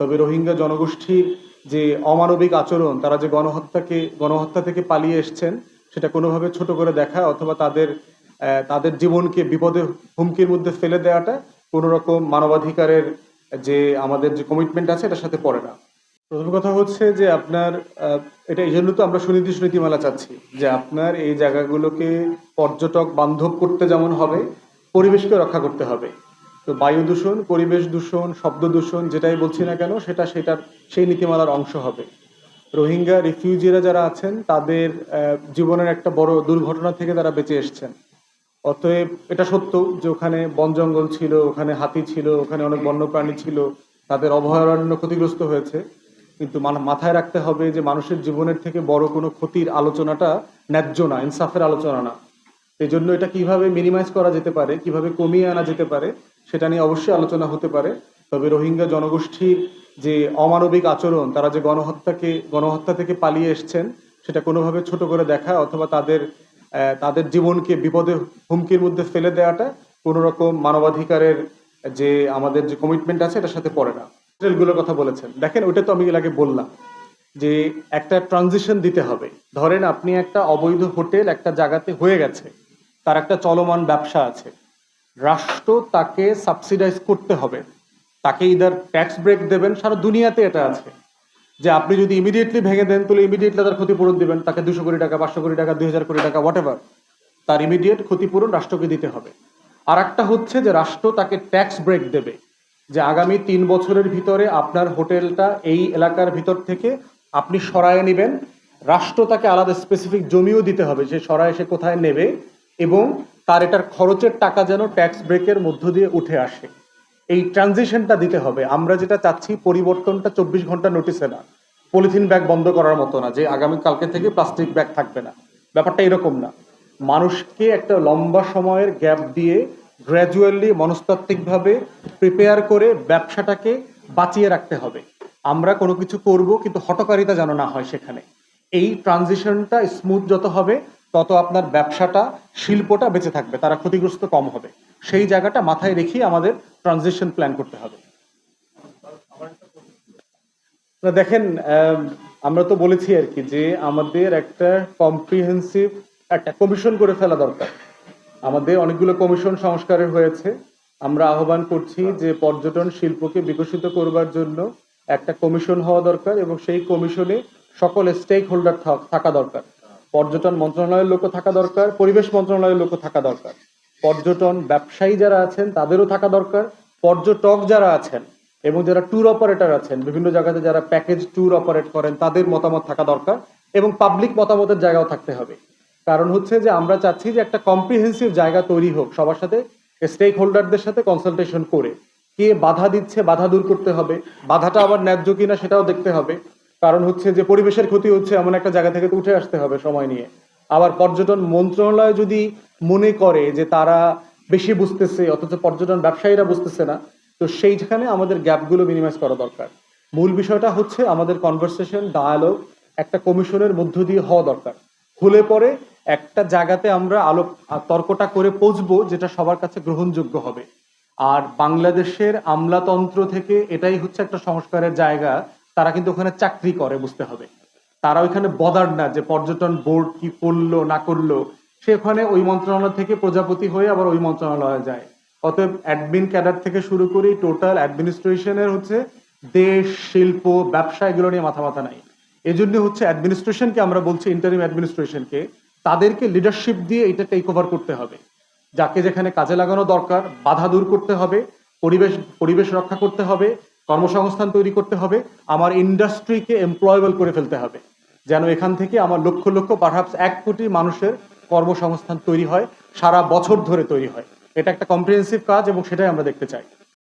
তবে রোহিঙ্গা জনগোষ্ঠীর যে অমানবিক আচরণ, তারা যে গণহত্যাকে, গণহত্যা থেকে পালিয়ে এসছেন, সেটা কোনোভাবে ছোট করে দেখা অথবা তাদের তাদের জীবনকে বিপদে, হুমকির মধ্যে ফেলে দেওয়াটা কোনো রকম মানবাধিকারের যে আমাদের যে কমিটমেন্ট আছে, এটার সাথে পড়ে না। প্রথম কথা হচ্ছে যে আপনার এটা এই জন্য তো আমরা সুনির্দিষ্ট নীতিমালা চাচ্ছি যে আপনার এই জায়গাগুলোকে পর্যটক বান্ধব করতে যেমন হবে পরিবেশকে রক্ষা করতে হবে। তো বায়ু দূষণ, পরিবেশ দূষণ, শব্দ দূষণ যেটাই বলছি না কেন, সেটা সেটার, সেই নীতিমালার অংশ হবে। রোহিঙ্গা রিফিউজিরা যারা আছেন, তাদের জীবনের একটা বড় দুর্ঘটনা থেকে তারা বেঁচে এসছেন। অতএব এটা সত্য যে ওখানে বন জঙ্গল ছিল, ওখানে হাতি ছিল, ওখানে অনেক বন্যপ্রাণী ছিল, তাদের অভয়ারণ্য ক্ষতিগ্রস্ত হয়েছে। কিন্তু মাথায় রাখতে হবে যে মানুষের জীবনের থেকে বড় কোনো ক্ষতির আলোচনাটা ন্যায্য না, ইনসাফের আলোচনা না। এই জন্য এটা কীভাবে মিনিমাইজ করা যেতে পারে, কীভাবে কমিয়ে আনা যেতে পারে সেটা নিয়ে অবশ্যই আলোচনা হতে পারে। তবে রোহিঙ্গা জনগোষ্ঠীর যে অমানবিক আচরণ, তারা যে গণহত্যাকে, গণহত্যা থেকে পালিয়ে এসছেন, সেটা কোনোভাবে ছোট করে দেখা অথবা তাদের তাদের জীবনকে বিপদে, হুমকির মধ্যে ফেলে দেওয়াটা কোনো রকম মানবাধিকারের যে আমাদের যে কমিটমেন্ট আছে, এটার সাথে পড়ে না। হোটেলগুলোর কথা বলেছেন। দেখেন ওটা তো আমি আগে বললাম যে একটা ট্রানজিশন দিতে হবে। ধরেন আপনি একটা অবৈধ হোটেল একটা জায়গাতে হয়ে গেছে, তার একটা চলমান ব্যবসা আছে। রাষ্ট্র তাকে সাবসিডাইজ করতে হবে। তাকে ইদার ট্যাক্স ব্রেক দেবেন, সারা দুনিয়াতে এটা আছে। যে আপনি যদি ইমিডিয়েটলি ভেঙে দেন, তাহলে ইমিডিয়েটলি তার ক্ষতিপূরণ দিবেন। তাকে দুশো কোটি টাকা, পাঁচশো কোটি টাকা, দুই হাজার কোটি টাকা হোয়াট এভার তার ইমিডিয়েট ক্ষতিপূরণ রাষ্ট্রকে দিতে হবে। আর একটা হচ্ছে যে রাষ্ট্র তাকে ট্যাক্স ব্রেক দেবে। যে আগামী তিন বছরের ভিতরে আপনার হোটেলটা এই এলাকার ভিতর থেকে আপনি সরায় নেবেন। রাষ্ট্র তাকে আলাদা স্পেসিফিক জমিও দিতে হবে, যে সরায় সে কোথায় নেবে এবং তার এটার খরচের টাকা যেন ট্যাক্স ব্রেকের মধ্য দিয়ে উঠে আসে। এই ট্রানজিশনটা দিতে হবে। আমরা যেটা চাচ্ছি, পরিবর্তনটা চব্বিশ ঘণ্টা নোটিসে না। পলিথিন ব্যাগ বন্ধ করার মতো না, যে আগামী কালকে থেকে প্লাস্টিক ব্যাগ থাকবে না। ব্যাপারটা এরকম না। মানুষকে একটা লম্বা সময়ের গ্যাপ দিয়ে গ্র্যাজুয়ালি মনস্তাত্ত্বিকভাবে প্রিপেয়ার করে ব্যবসাটাকে বাঁচিয়ে রাখতে হবে। আমরা কোনো কিছু করব, কিন্তু হটকারিতা যেন না হয় সেখানে। এই ট্রানজিশনটা স্মুথ যত হবে তত আপনার ব্যবসাটা, শিল্পটা বেঁচে থাকবে, তারা ক্ষতিগ্রস্ত কম হবে। সেই জায়গাটা মাথায় রেখেই আমাদের ট্রানজিশন প্ল্যান করতে হবে। দেখেন আমরা তো বলেছি আর কি যে আমাদের একটা কম্প্রিহেন্সিভ একটা কমিশন করে ফেলা দরকার। আমাদের অনেকগুলো কমিশন সংস্কারের হয়েছে। আমরা আহ্বান করছি যে পর্যটন শিল্পকে বিকশিত করবার জন্য একটা কমিশন হওয়া দরকার এবং সেই কমিশনে সকল স্টেক হোল্ডার থাকা দরকার। পর্যটন মন্ত্রণালয়ের লোকও থাকা দরকার, পরিবেশ মন্ত্রণালয়ের লোকও থাকা দরকার। পর্যটন ব্যবসায়ী যারা আছেন, তাদেরও থাকা দরকার। পর্যটক যারা আছেন এবং যারা ট্যুর অপারেটর আছেন, বিভিন্ন জায়গাতে যারা প্যাকেজ ট্যুর অপারেট করেন, তাদের মতামত থাকা দরকার এবং পাবলিক মতামতের জায়গাও থাকতে হবে। কারণ হচ্ছে যে আমরা চাচ্ছি যে একটা কম্প্রিহেন্সিভ জায়গা তৈরি হোক সবার সাথে স্টেক হোল্ডারদের সাথে কনসালটেশন করে। কে বাধা দিচ্ছে, বাধা দূর করতে হবে, বাধাটা আবার ন্যায্য কিনা সেটাও দেখতে হবে। কারণ হচ্ছে যে পরিবেশের ক্ষতি হচ্ছে এমন একটা জায়গা থেকে উঠে আসতে হবে সময় নিয়ে। আবার পর্যটন মন্ত্রণালয় যদি মনে করে যে তারা বেশি বুঝতেছে, অথচ পর্যটন ব্যবসায়ীরা বুঝতেছে না, তো সেইখানে আমাদের গ্যাপগুলো মিনিমাইজ করা দরকার। মূল বিষয়টা হচ্ছে আমাদের কনভারসেশন ডায়ালগ একটা কমিশনের মধ্য দিয়ে হওয়া দরকার। হলে পরে একটা জায়গাতে আমরা আলোক তর্কটা করে পৌঁছবো যেটা সবার কাছে গ্রহণযোগ্য হবে। আর বাংলাদেশের আমলাতন্ত্র থেকে এটাই হচ্ছে একটা সংস্কারের জায়গা তারা কিন্তু ওখানে চাকরি করে, বুঝতে হবে। তারা ওইখানে বদার না যে পর্যটন বোর্ড কি করল, না করল। সে ওখানে ওই মন্ত্রণালয় থেকে প্রজাপতি হয়ে আবার ওই মন্ত্রণালয়ে যায়। অতএব অ্যাডমিন ক্যাডার থেকে শুরু করে টোটাল অ্যাডমিনিস্ট্রেশনের হচ্ছে দেশ, শিল্প, ব্যবসা এগুলো নিয়ে মাথা মাথা নাই। এই জন্য হচ্ছে অ্যাডমিনিস্ট্রেশনকে আমরা বলছি ইন্টারিম অ্যাডমিনিস্ট্রেশনকে তাদেরকে লিডারশিপ দিয়ে এটা টেক ওভার করতে হবে। যাকে যেখানে কাজে লাগানো দরকার, বাধা দূর করতে হবে, পরিবেশ পরিবেশ রক্ষা করতে হবে কর্মসংস্থান তৈরি করতে হবে, আমার ইন্ডাস্ট্রিকে এমপ্লয়েবল করে ফেলতে হবে। যেন এখান থেকে আমার লক্ষ লক্ষ পারহাপস এক কোটি মানুষের কর্মসংস্থান তৈরি হয়, সারা বছর ধরে তৈরি হয়। এটা একটা কম্প্রিহেন্সিভ কাজ এবং সেটাই আমরা দেখতে চাই।